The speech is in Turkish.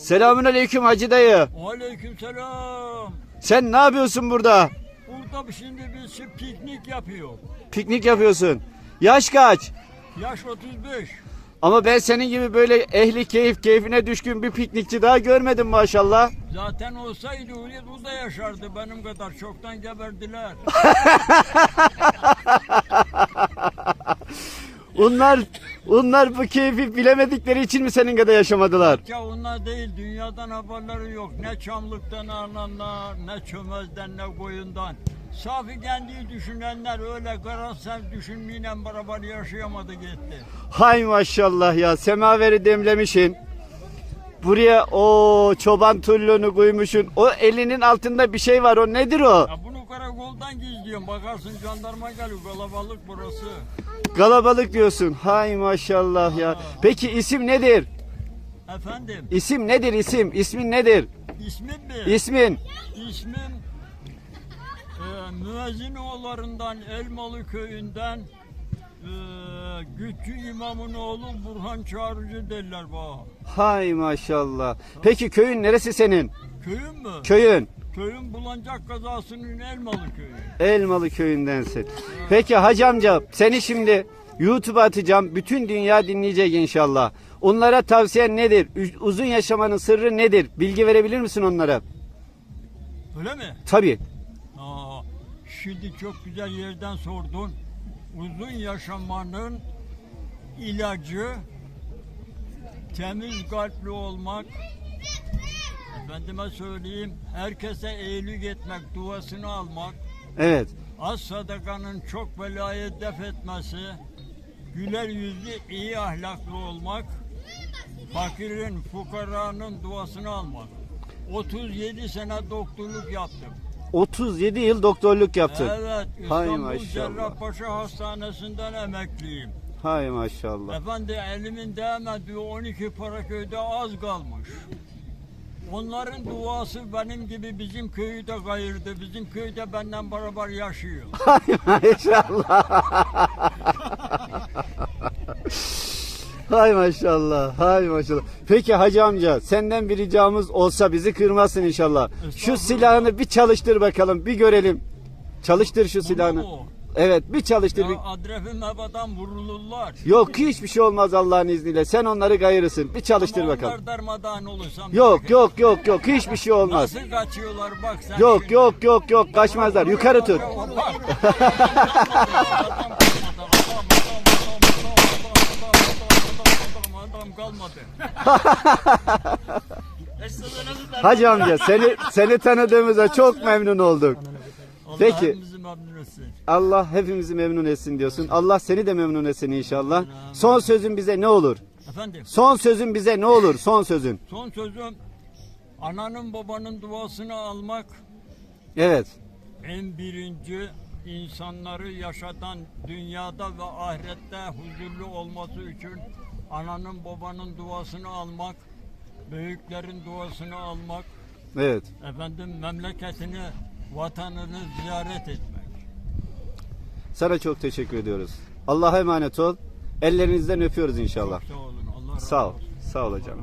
Selamün aleyküm Hacı dayı. Aleykümselam. Sen ne yapıyorsun burada? Burada şimdi biz piknik yapıyor. Piknik yapıyorsun. Yaş kaç? Yaş 35. Ama ben senin gibi böyle ehli keyif, keyfine düşkün bir piknikçi daha görmedim maşallah. Zaten olsaydı öyle bu da yaşardı benim kadar. Çoktan geberdiler. Onlar, onlar bu keyfi bilemedikleri için mi senin kadar yaşamadılar? ya onlar değil dünyadan haberleri yok. Ne çamlıktan ananlar, ne çömezden, ne koyundan. Safi kendi düşünenler öyle karamsar düşünmeyle beraber yaşayamadı gitti. Hay maşallah ya semaveri demlemişin. Buraya o çoban tullunu koymuşsun. O elinin altında bir şey var o nedir o? Ya bunu karakoldan gizliyorum. Bakarsın jandarma geliyor. Kalabalık burası. Kalabalık diyorsun. Hay maşallah ya. Peki isim nedir? Efendim İsim nedir isim? İsmin nedir? ismim mi? İsmin? İsmim e, Müezzinoğullarından Elmalı köyünden e, Güççü İmamın oğlu Burhan Çağrıcı derler bana. Hay maşallah. Peki köyün neresi senin? Köyüm mü? Köyün. Köyüm Bulancak kazasının Elmalı köyü. Elmalı köyündensin. Peki hacı amca seni şimdi YouTube'a atacağım. Bütün dünya dinleyecek inşallah. Onlara tavsiyen nedir? Ü- Uzun yaşamanın sırrı nedir? Bilgi verebilir misin onlara? Öyle mi? Tabii. Aa, şimdi çok güzel yerden sordun. Uzun yaşamanın ilacı temiz kalpli olmak. Efendime söyleyeyim, herkese iyilik etmek, duasını almak, Evet. az sadakanın çok belayı def etmesi, güler yüzlü, iyi ahlaklı olmak, fakirin, fukaranın duasını almak. 37 sene doktorluk yaptım. 37 yıl doktorluk yaptın. Evet, Hay İstanbul maşallah. Cerrahpaşa Hastanesi'nden emekliyim. Hay maşallah. Efendi elimin değmediği 12 para köyde az kalmış. Onların duası benim gibi bizim köyü de kayırdı. Bizim köyde benden beraber yaşıyor. Hay maşallah. Hay maşallah. Hay maşallah. Peki hacı amca senden bir ricamız olsa bizi kırmazsın inşallah. Şu silahını bir çalıştır bakalım. Bir görelim. Çalıştır şu silahını. mu? Evet bir çalıştır. bir- Ya adrefim hebadan vurulurlar. Yok hiçbir şey olmaz Allah'ın izniyle. Sen onları gayırırsın. Bir çalıştır Ama bakalım. Onlar darmadağın olursam. Yok yok yok yok hiçbir şey olmaz. Nasıl kaçıyorlar bak sen. Yok şimdi. yok yok yok kaçmazlar. Yukarı tut. Adam kalmadı. Hacı amca seni seni tanıdığımıza çok memnun olduk. Peki. Memnun etsin. Allah hepimizi memnun etsin diyorsun. Allah seni de memnun etsin inşallah. Son sözün bize ne olur? Efendim Son sözün bize ne olur? Son sözün. son sözüm ananın babanın duasını almak Evet. en birinci insanları yaşatan dünyada ve ahirette huzurlu olması için ananın babanın duasını almak, büyüklerin duasını almak, Evet. efendim memleketini, vatanını ziyaret etmek. Sana çok teşekkür ediyoruz. Allah'a emanet ol. Ellerinizden öpüyoruz inşallah. Sağ ol. Sağ ol hocam.